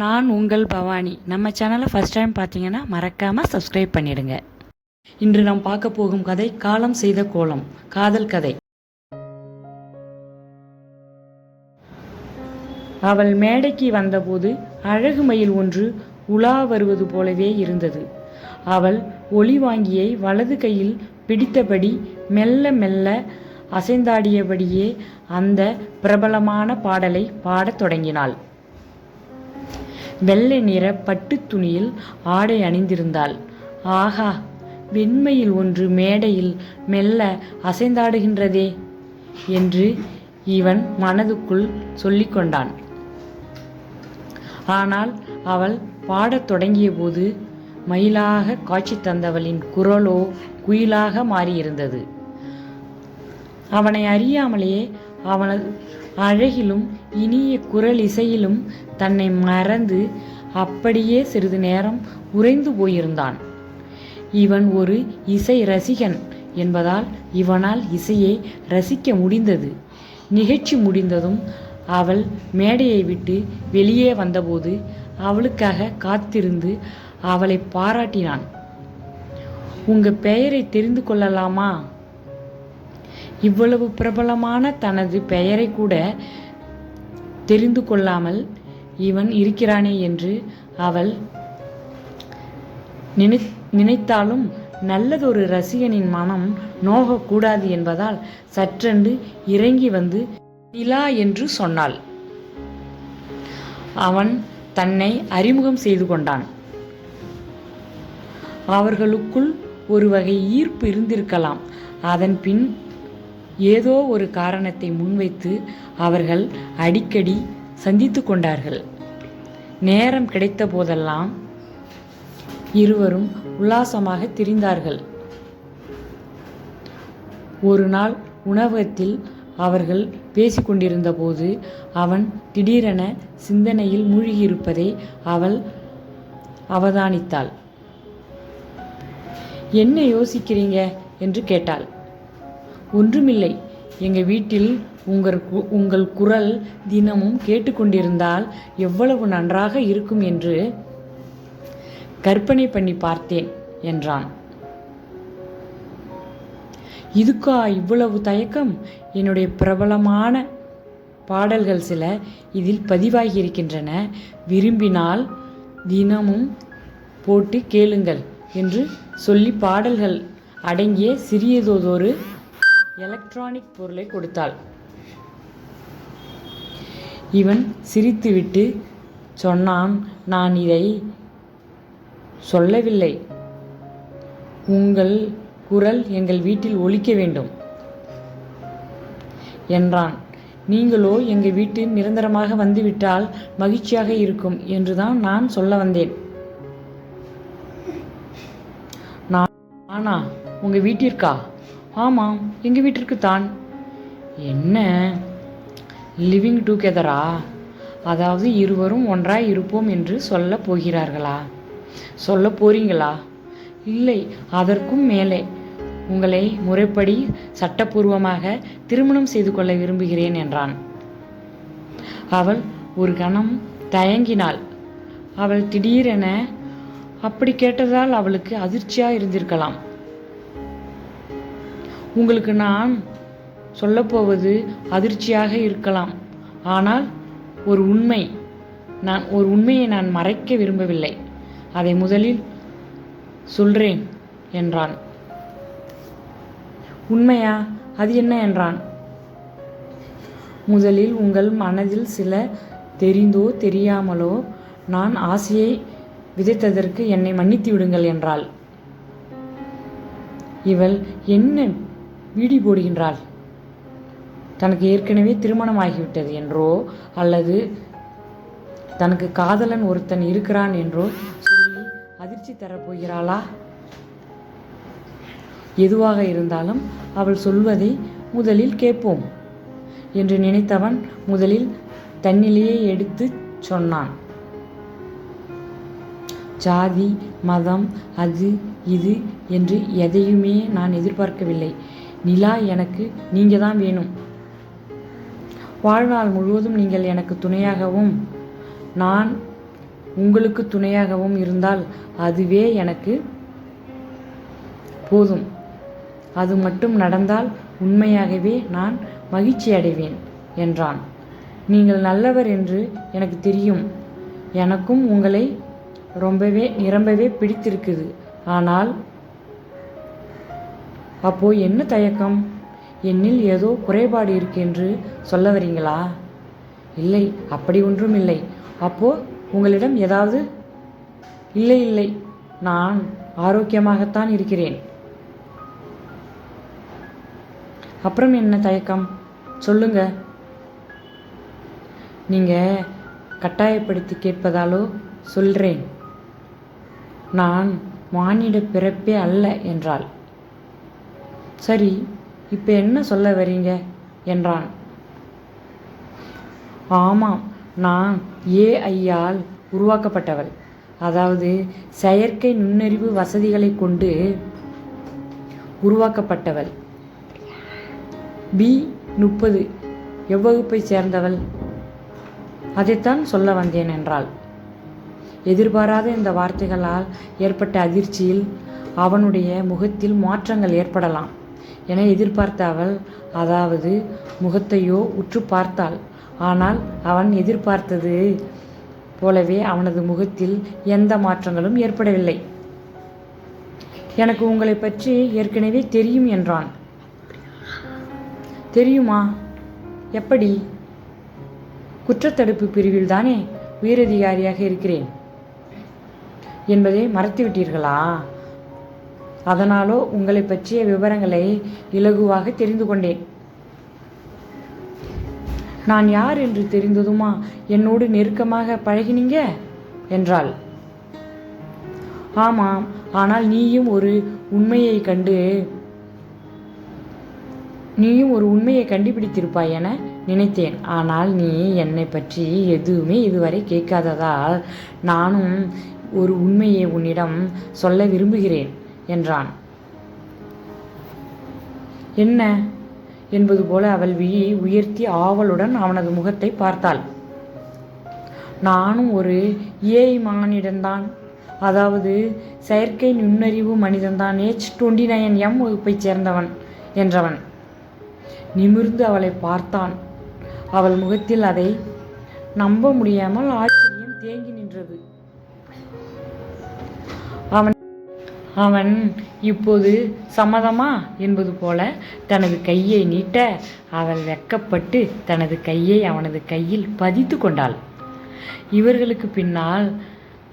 நான் உங்கள் பவானி. நம்ம சேனலை ஃபஸ்ட் டைம் பார்த்தீங்கன்னா மறக்காமல் சப்ஸ்கிரைப் பண்ணிடுங்க. இன்று நாம் பார்க்க போகும் கதை காலம் செய்த கோலம் காதல் கதை. அவள் மேடைக்கு வந்தபோது அழகு மயில் ஒன்று உலா வருவது போலவே இருந்தது. அவள் ஒளி வாங்கியை வலது கையில் பிடித்தபடி மெல்ல மெல்ல அசைந்தாடியபடியே அந்த பிரபலமான பாடலை பாடத் தொடங்கினாள். வெள்ளை நிற பட்டுத் துணியில் ஆடை அணிந்திருந்தாள். ஆகா வெண்மையில் ஒன்று மேடையில் மெல்ல அசைந்தாடுகின்றதே என்று இவன் மனதுக்குள் சொல்லிக்கொண்டான் ஆனால் அவள் பாடத் தொடங்கியபோது மயிலாக காட்சி தந்தவளின் குரலோ குயிலாக மாறியிருந்தது. அவனை அறியாமலேயே அவனது அழகிலும் இனிய குரல் இசையிலும் தன்னை மறந்து அப்படியே சிறிது நேரம் உறைந்து போயிருந்தான். இவன் ஒரு இசை ரசிகன் என்பதால் இவனால் இசையை ரசிக்க முடிந்தது. நிகழ்ச்சி முடிந்ததும் அவள் மேடையை விட்டு வெளியே வந்தபோது அவளுக்காக காத்திருந்து அவளை பாராட்டினான். உங்க பெயரை தெரிந்து கொள்ளலாமா? இவ்வளவு பிரபலமான தனது பெயரை கூட தெரிந்து கொள்ளாமல் இவன் இருக்கிறானே என்று அவள் நினை நினைத்தாலும் நல்லதொரு ரசிகனின் மனம் நோகக்கூடாது என்பதால் சற்றென்று இறங்கி வந்து நிலா என்று சொன்னாள். அவன் தன்னை அறிமுகம் செய்து கொண்டான். அவர்களுக்குள் ஒரு வகை ஈர்ப்பு இருந்திருக்கலாம். அதன் பின் ஏதோ ஒரு காரணத்தை முன்வைத்து அவர்கள் அடிக்கடி சந்தித்து கொண்டார்கள். நேரம் கிடைத்த போதெல்லாம் இருவரும் உல்லாசமாக திரிந்தார்கள். ஒரு நாள் உணவகத்தில் அவர்கள் பேசிக்கொண்டிருந்த போது அவன் திடீரென சிந்தனையில் மூழ்கியிருப்பதை அவள் அவதானித்தாள். என்ன யோசிக்கிறீங்க? என்று கேட்டாள். ஒன்றுமில்லை. எங்கள் வீட்டில் உங்கள் கு- உங்கள் குரல் தினமும் கேட்டுக்கொண்டிருந்தால் எவ்வளவு நன்றாக இருக்கும் என்று கற்பனை பண்ணி பார்த்தேன் என்றான். இதுக்கா இவ்வளவு தயக்கம்? என்னுடைய பிரபலமான பாடல்கள் சில இதில் பதிவாகியிருக்கின்றன. விரும்பினால் தினமும் போட்டு கேளுங்கள் என்று சொல்லி பாடல்கள் அடங்கிய சிறியதோதொரு எலக்ட்ரானிக் பொருளை கொடுத்தாள். இவன் சிரித்துவிட்டு சொன்னான் நான் இதை சொல்லவில்லை. உங்கள் குரல் எங்கள் வீட்டில் ஒழிக்க வேண்டும் என்றான். நீங்களோ எங்கள் வீட்டு நிரந்தரமாக வந்துவிட்டால் மகிழ்ச்சியாக இருக்கும் என்றுதான் நான் சொல்ல வந்தேன். நான்? ஆனா உங்க வீட்டிற்கா? ஆமாம் எங்கள் வீட்டிற்கு தான். என்ன? லிவிங் டுகெதரா அதாவது இருவரும் ஒன்றாய் இருப்போம் என்று சொல்ல போகிறார்களா? சொல்ல போறீங்களா? இல்லை அதற்கும் மேலே. உங்களை முறைப்படி சட்டப்பூர்வமாக திருமணம் செய்து கொள்ள விரும்புகிறேன் என்றான். அவள் ஒரு கணம் தயங்கினாள். அவள் திடீரென அப்படி கேட்டதால் அவளுக்கு அதிர்ச்சியாக இருந்திருக்கலாம். உங்களுக்கு நான் சொல்லப்போவது அதிர்ச்சியாக இருக்கலாம். ஆனால் ஒரு உண்மை நான் ஒரு உண்மையை நான் மறைக்க விரும்பவில்லை. அதை முதலில் சொல்றேன் என்றான். உண்மையா? அது என்ன என்றான்? முதலில் உங்கள் மனதில் சில தெரிந்தோ தெரியாமலோ நான் ஆசையை விதைத்ததற்கு என்னை மன்னித்து விடுங்கள் என்றாள். இவள் என்ன வீடி போடுகின்றாள். தனக்கு ஏற்கனவே திருமணமாகிவிட்டது என்றோ அல்லது தனக்கு காதலன் ஒருத்தன் இருக்கிறான் என்றோ சொல்லி அதிர்ச்சி தரப்போகிறாளா எதுவாக இருந்தாலும் அவள் சொல்வதை முதலில் கேட்போம் என்று நினைத்தவன் முதலில் தன்னிலேயே எடுத்துச் சொன்னான். ஜாதி மதம் அது இது என்று எதையுமே நான் எதிர்பார்க்கவில்லை. நிலா எனக்கு நீங்க தான் வேணும். வாழ்நாள் முழுவதும் நீங்கள் எனக்கு துணையாகவும் நான் உங்களுக்கு துணையாகவும் இருந்தால் அதுவே எனக்கு போதும். அது மட்டும் நடந்தால் உண்மையாகவே நான் மகிழ்ச்சி அடைவேன் என்றான். நீங்கள் நல்லவர் என்று எனக்கு தெரியும். எனக்கும் உங்களை ரொம்பவே நிரம்பவே பிடித்திருக்குது. ஆனால் அப்போ என்ன தயக்கம்? என்னில் ஏதோ குறைபாடு இருக்கு என்று சொல்ல வரீங்களா? இல்லை அப்படி ஒன்றும் இல்லை. அப்போ உங்களிடம் ஏதாவது? இல்லை இல்லை. நான் ஆரோக்கியமாகத்தான் இருக்கிறேன். அப்புறம் என்ன தயக்கம்? சொல்லுங்க. நீங்க கட்டாயப்படுத்தி கேட்பதாலோ சொல்றேன். நான் மானிட பிறப்பே அல்ல என்றாள். சரி இப்போ என்ன சொல்ல வரீங்க? என்றான். ஆமாம் நான் ஏஐயால் உருவாக்கப்பட்டவள். அதாவது செயற்கை நுண்ணறிவு வசதிகளை கொண்டு உருவாக்கப்பட்டவள். பி முப்பது எவ்வகுப்பை சேர்ந்தவள்? அதைத்தான் சொல்ல வந்தேன் என்றாள். எதிர்பாராத இந்த வார்த்தைகளால் ஏற்பட்ட அதிர்ச்சியில் அவனுடைய முகத்தில் மாற்றங்கள் ஏற்படலாம். என எதிர்பார்த்த அவள் அதாவது முகத்தையோ உற்று பார்த்தாள். ஆனால் அவன் எதிர்பார்த்தது போலவே அவனது முகத்தில் எந்த மாற்றங்களும் ஏற்படவில்லை. எனக்கு உங்களை பற்றி ஏற்கனவே தெரியும் என்றான். தெரியுமா? எப்படி? குற்றத்தடுப்பு பிரிவில் தானே உயரதிகாரியாக இருக்கிறேன். என்பதை மறத்துவிட்டீர்களா? அதனாலோ உங்களை பற்றிய விவரங்களை இலகுவாக தெரிந்து கொண்டேன். நான் யார் என்று தெரிந்ததுமா? என்னோடு நெருக்கமாக பழகினீங்க? என்றாள். ஆமாம் ஆனால் நீயும் ஒரு உண்மையை கண்டு நீயும் ஒரு உண்மையை கண்டுபிடித்திருப்பாய் என நினைத்தேன். ஆனால் நீ என்னை பற்றி எதுவுமே இதுவரை கேட்காததால் நானும் ஒரு உண்மையை உன்னிடம் சொல்ல விரும்புகிறேன். என்றான். என்ன? என்பது போல அவள் விழி உயர்த்தி ஆவலுடன் அவனது முகத்தை பார்த்தாள். நானும் ஒரு ஏஐ மானிடன்தான் அதாவது செயற்கை நுண்ணறிவு மனிதன்தான் ஏச் டுவெண்ட்டி நைன் எம் வகுப்பைச் சேர்ந்தவன் என்றவன். நிமிர்ந்து அவளை பார்த்தான். அவள் முகத்தில் அதை நம்ப முடியாமல் ஆச்சரியம் தேங்கி நின்றது. அவன் அவன் இப்போது சம்மதமா என்பது போல தனது கையை நீட்ட அவள் வெக்கப்பட்டு தனது கையை அவனது கையில் பதித்து கொண்டாள். இவர்களுக்கு பின்னால்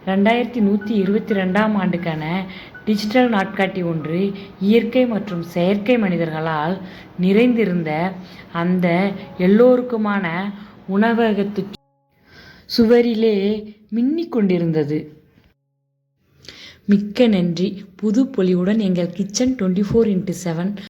ரெண்டாயிரத்தி நூற்றி இருபத்தி ரெண்டாம் ஆண்டுக்கான டிஜிட்டல் நாட்காட்டி ஒன்று இயற்கை மற்றும் செயற்கை மனிதர்களால் நிறைந்திருந்த அந்த எல்லோருக்குமான உணவகத்து சுவரிலே மின்னிக் கொண்டிருந்தது. மிக்க நன்றி. புது பொலிவுடன் எங்கள் kitchen twenty four into seven